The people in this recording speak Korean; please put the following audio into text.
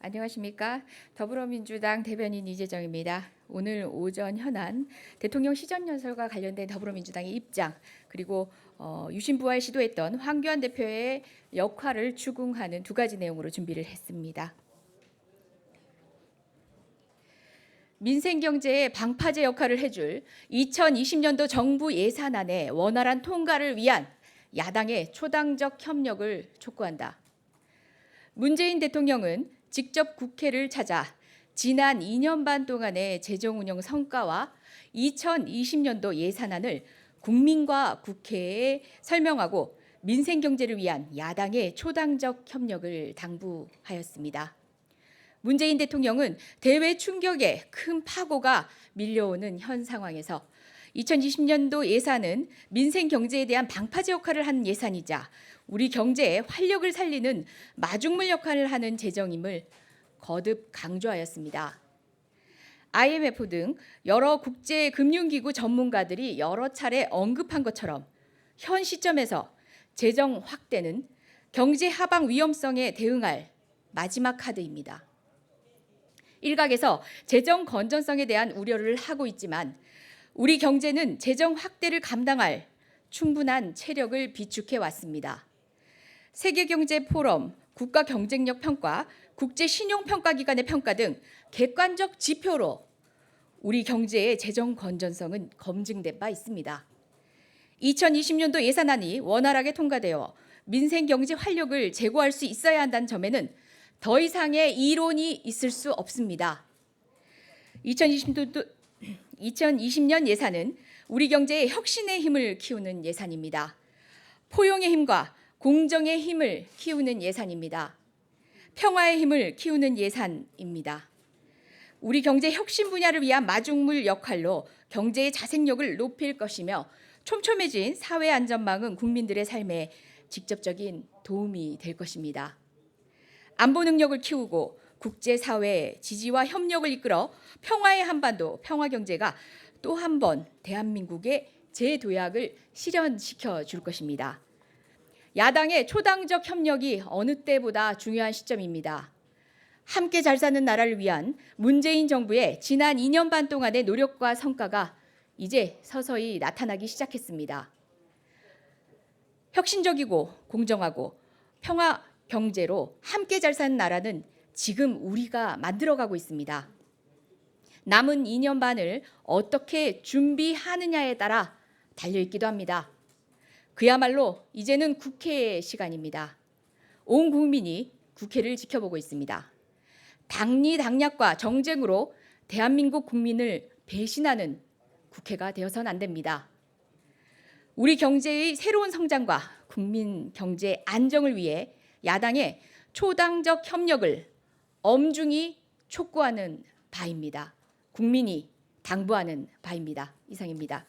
안녕하십니까. 더불어민주당 대변인 이재정입니다. 오늘 오전 현안 대통령 시정연설과 관련된 더불어민주당의 입장 그리고 어, 유신부활 시도했던 황교안 대표의 역할을 추궁하는 두 가지 내용으로 준비를 했습니다. 민생 경제의 방파제 역할을 해줄 2020년도 정부 예산안의 원활한 통과를 위한 야당의 초당적 협력을 촉구한다. 문재인 대통령은 직접 국회를 찾아 지난 2년 반 동안의 재정 운영 성과와 2020년도 예산안을 국민과 국회에 설명하고 민생 경제를 위한 야당의 초당적 협력을 당부하였습니다. 문재인 대통령은 대외 충격에 큰 파고가 밀려오는 현 상황에서 2020년도 예산은 민생 경제에 대한 방파제 역할을 하는 예산이자 우리 경제에 활력을 살리는 마중물 역할을 하는 재정임을 거듭 강조하였습니다. IMF 등 여러 국제 금융기구 전문가들이 여러 차례 언급한 것처럼 현 시점에서 재정 확대는 경제 하방 위험성에 대응할 마지막 카드입니다. 일각에서 재정 건전성에 대한 우려를 하고 있지만 우리 경제는 재정 확대를 감당할 충분한 체력을 비축해 왔습니다. 세계 경제 포럼, 국가 경쟁력 평가, 국제 신용 평가 기관의 평가 등 객관적 지표로 우리 경제의 재정 건전성은 검증된 바 있습니다. 2020년도 예산안이 원활하게 통과되어 민생 경제 활력을 제고할 수 있어야 한다는 점에는 더 이상의 이론이 있을 수 없습니다. 2020년도 2020년 예산은 우리 경제의 혁신의 힘을 키우는 예산입니다. 포용의 힘과 공정의 힘을 키우는 예산입니다. 평화의 힘을 키우는 예산입니다. 우리 경제 혁신 분야를 위한 마중물 역할로 경제의 자생력을 높일 것이며 촘촘해진 사회 안전망은 국민들의 삶에 직접적인 도움이 될 것입니다. 안보 능력을 키우고 국제사회의 지지와 협력을 이끌어 평화의 한반도, 평화 경제가 또 한 번 대한민국의 재도약을 실현시켜 줄 것입니다. 야당의 초당적 협력이 어느 때보다 중요한 시점입니다. 함께 잘 사는 나라를 위한 문재인 정부의 지난 2년 반 동안의 노력과 성과가 이제 서서히 나타나기 시작했습니다. 혁신적이고 공정하고 평화 경제로 함께 잘 사는 나라는 지금 우리가 만들어가고 있습니다. 남은 2년 반을 어떻게 준비하느냐에 따라 달려있기도 합니다. 그야말로 이제는 국회의 시간입니다. 온 국민이 국회를 지켜보고 있습니다. 당리 당략과 정쟁으로 대한민국 국민을 배신하는 국회가 되어서는 안 됩니다. 우리 경제의 새로운 성장과 국민 경제 안정을 위해 야당의 초당적 협력을 엄중히 촉구하는 바입니다. 국민이 당부하는 바입니다. 이상입니다.